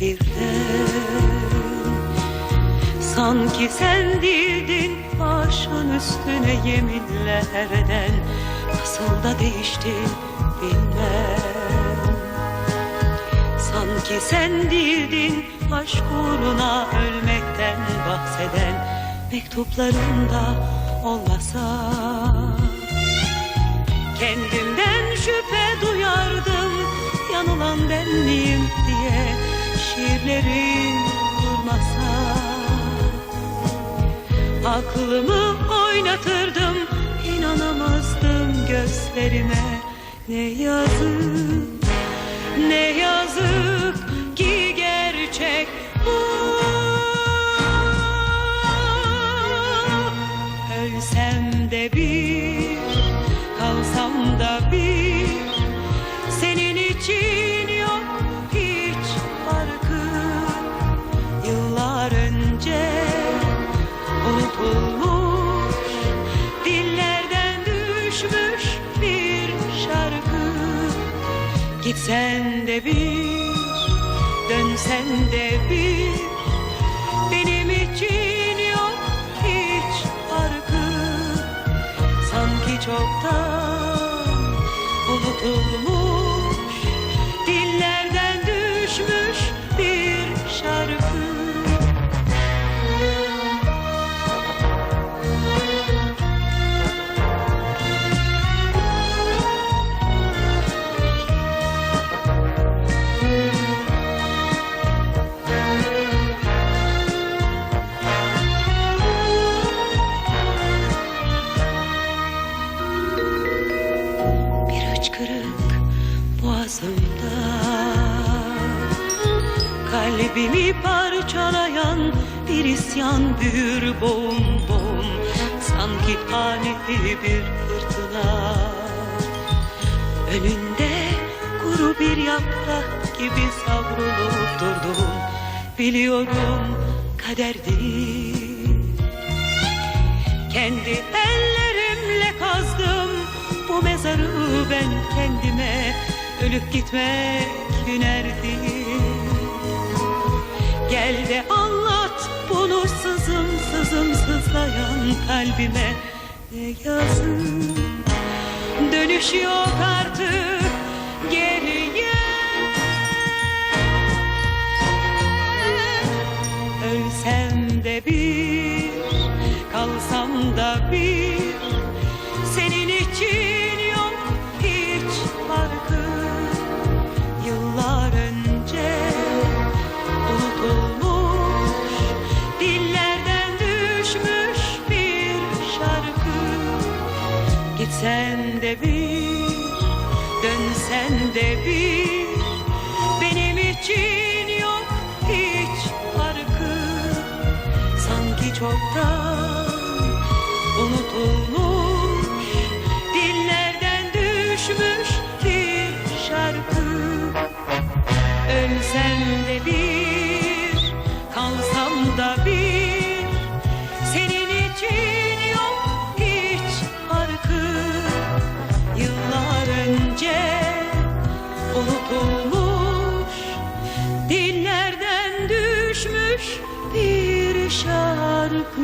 birden Sanki sen değildin başın üstüne yeminlerden. Nasıl da değişti bilmem. Sanki sen değildin aşk uğruna ölmekten bahseden Mektuplarında olmasa. Kendimden şüphe duyardım Yanılan ben miyim diye. Şiirlerim durmasa Aklımı oynatırdım inanamazdım gözlerime. Ne yazık Gitsen de bir Dönsen de bir. Benim için yok hiç farkı. Sanki çoktan unutulmuş boğazımda Kalbimi parçalayan bir isyan büyür boğum boğum. Sanki ani bir fırtına. Önünde kuru bir yaprak gibi savrulup durdum. Biliyorum kaderdir kendi ellerimle kazdım bu mezarı ben kendime Ölüp gitmek hünerdi Gel de anlat bunu sızım sızım sızlayan kalbime. Ne yazık dönüş yok artık geriye Ölsem de bir, kalsam da bir Gitsen de bir, dönsen de bir. Benim için yok hiç farkı. Sanki çoktan şarkı